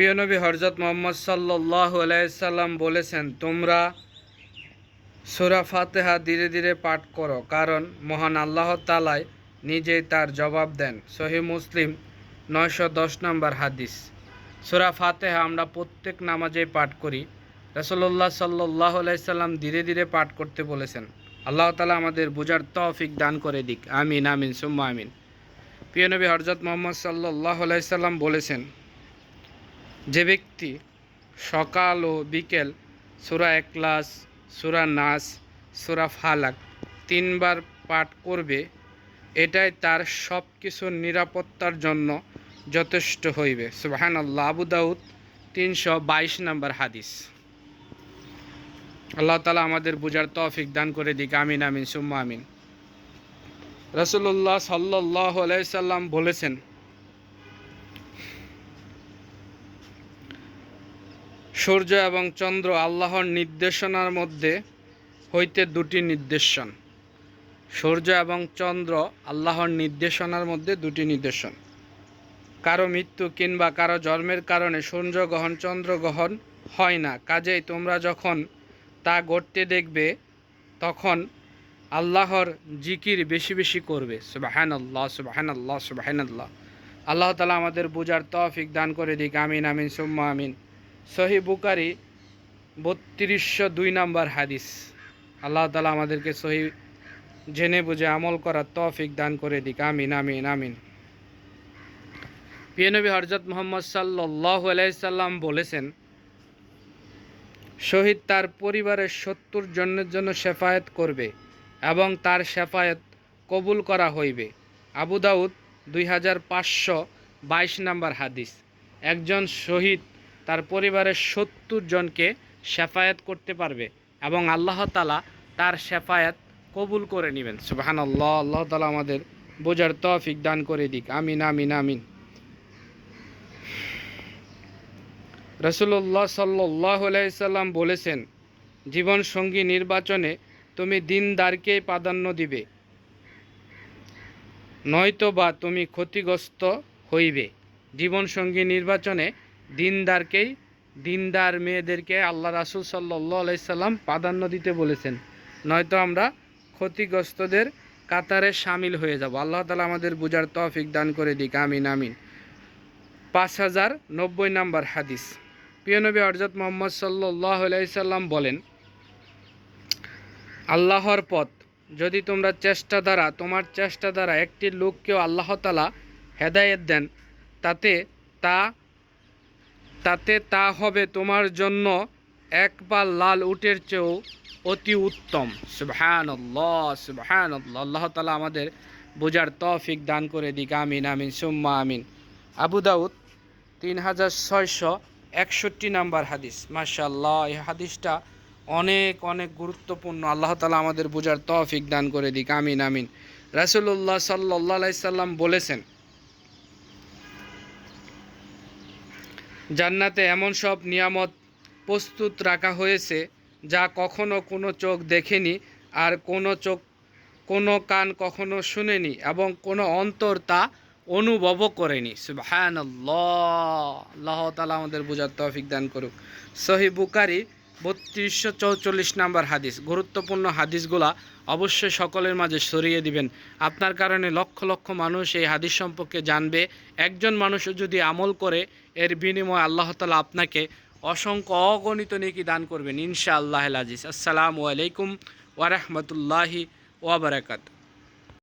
প্রিয় নবী হরজত মোহাম্মদ সাল্লাহ আলাইসাল্লাম বলেছেন, তোমরা সুরা ফাতেহা ধীরে ধীরে পাঠ করো, কারণ মহান আল্লাহ তালায় নিজেই তার জবাব দেন। সহি মুসলিম নয়শো দশ নম্বর হাদিস। সুরা ফাতেহা আমরা প্রত্যেক নামাজে পাঠ করি। রসল্লাহ সাল্লাহ আলাইসাল্লাম ধীরে ধীরে পাঠ করতে বলেছেন, আল্লাহ তালা আমাদের বোঝার তৌফিক দান করে দিক। আমিন আমিন, সুম্মা আমিন। প্রিয় নবী হরজত মোহাম্মদ সাল্লাহ আলাইসাল্লাম বলেছেন যে ব্যক্তি সকাল ও বিকেল সুরা একলাস সুরা নাস, সুরা ফালাক তিনবার পাঠ করবে, এটাই তার সব কিছুর নিরাপত্তার জন্য যথেষ্ট হইবে। সুবাহান আল্লাহ আবু দাউদ তিনশো বাইশ নম্বর হাদিস। আল্লাহ তালা আমাদের বুঝার তৌফিক দান করে দিক, আমিন আমিন, সুম্মা, আমিন। রসুল্লাহ সাল্লাহ আলাইসাল্লাম বলেছেন সূর্য এবং চন্দ্র আল্লাহর নির্দেশনার মধ্যে হইতে দুটি নির্দেশন। সূর্য এবং চন্দ্র আল্লাহর নির্দেশনার মধ্যে দুটি নির্দেশন। কারও মৃত্যু কিংবা কারও জন্মের কারণে সূর্য গ্রহণ, চন্দ্র গ্রহণ হয় না। কাজেই তোমরা যখন তা ঘটতে দেখবে, তখন আল্লাহর জিকির বেশি বেশি করবে। সুবাহান আল্লাহ সুবাহান আল্লাহ সুবাহান আল্লাহ আল্লাহ তালা আমাদের বুঝার তফিক দান করে দিক। আমিন আমিন, সুম্মা, আমিন। সহি বুকারি বত্রিশশো দুই নম্বর হাদিস। আল্লাহ তালা আমাদেরকে সহি জেনে বুঝে আমল করার তফিক দান করে দিক। আমিন আমিন আমিন। পিয়নবী হরজত মোহাম্মদ সাল্লাহ আলাইসাল্লাম বলেছেন, শহীদ তার পরিবারের সত্তর জনের জন্য শেফায়েত করবে এবং তার শেফায়েত কবুল করা হইবে। আবু দাউদ দুই হাজার পাঁচশো বাইশ নম্বর হাদিস। একজন শহীদ তার পরিবারের সত্তর জনকে শেফায়েত করতে পারবে এবং আল্লাহ তালা তার শেফায়েত কবুল করে নেবেন। সুবাহান আল্লাহ আল্লাহ তালা আমাদের বোঝার তফিক দান করে দিক। আমিন আমিন আমিন। রসুল্লাহ সাল্লাহ সাল্লাম বলেছেন, জীবন সঙ্গী নির্বাচনে তুমি দিনদারকেই প্রাধান্য দিবে। নয়তো বা তুমি ক্ষতিগ্রস্ত হইবে। জীবন সঙ্গী নির্বাচনে দিনদারকেই, দিনদার মেয়েদেরকে আল্লাহ রাসুল সাল্লাহ আলাইসাল্লাম প্রাধান্য দিতে বলেছেন। নয়তো আমরা ক্ষতিগ্রস্তদের কাতারে সামিল হয়ে যাব। আল্লাহ তালা আমাদের বুঝার তফিক দান করে দিক। আমিন আমিন। পাঁচ হাজার নব্বই নম্বর হাদিস। প্রিয়নবী অরজত মোহাম্মদ সাল্লাহ আলাইসাল্লাম বলেন, আল্লাহর পথ, যদি তোমরা চেষ্টা দ্বারা তোমার চেষ্টা দ্বারা একটি লোককেও আল্লাহ তালা হেদায়েত দেন, তাতে তা তাতে তা হবে তোমার জন্য একবার লাল উটের চেয়েও অতি উত্তম। সুবহান আল্লাহ আল্লাহ তালা আমাদের বোঝার তফিক দান করে দিক। আমিন আমিন, সুম্মা আমিন। আবু দাউদ তিন হাজার ছয়শো একষট্টি নাম্বার হাদিস। মাশাল্লাহ এই হাদিসটা অনেক অনেক গুরুত্বপূর্ণ। আল্লাহ তালা আমাদের বোঝার তফিক দান করে দিক। আমিন আমিন। রাসুল্লাহ সাল্লাহ সাল্লাম বলেছেন জান্নাতে এমন সব নিয়ামত প্রস্তুত রাখা হয়েছে যা কখনো কোনো চোখ দেখেনি আর কোনো চোখ, কোনো কান কখনো শুনেনি এবং কোনো অন্তর তা অনুভবও করেনি। সুবহান আল্লাহ তালা আমাদের বোঝার তৌফিক দান করুক। সহি বুকারি বত্রিশশো চৌচল্লিশ নাম্বার হাদিস। গুরুত্বপূর্ণ হাদিসগুলা অবশ্যই সকলের মাঝে সরিয়ে দিবেন। আপনার কারণে লক্ষ লক্ষ মানুষ এই হাদিস সম্পর্কে জানবে। একজন মানুষও যদি আমল করে, এর বিনিময়ে আল্লাহ তালা আপনাকে অসংখ্য অগণিত নেকি দান করবেন। ইনশা আল্লাহ আজিজ আসসালামু আলাইকুম ওয়ারহমতুল্লাহি ওয়াবারাকাত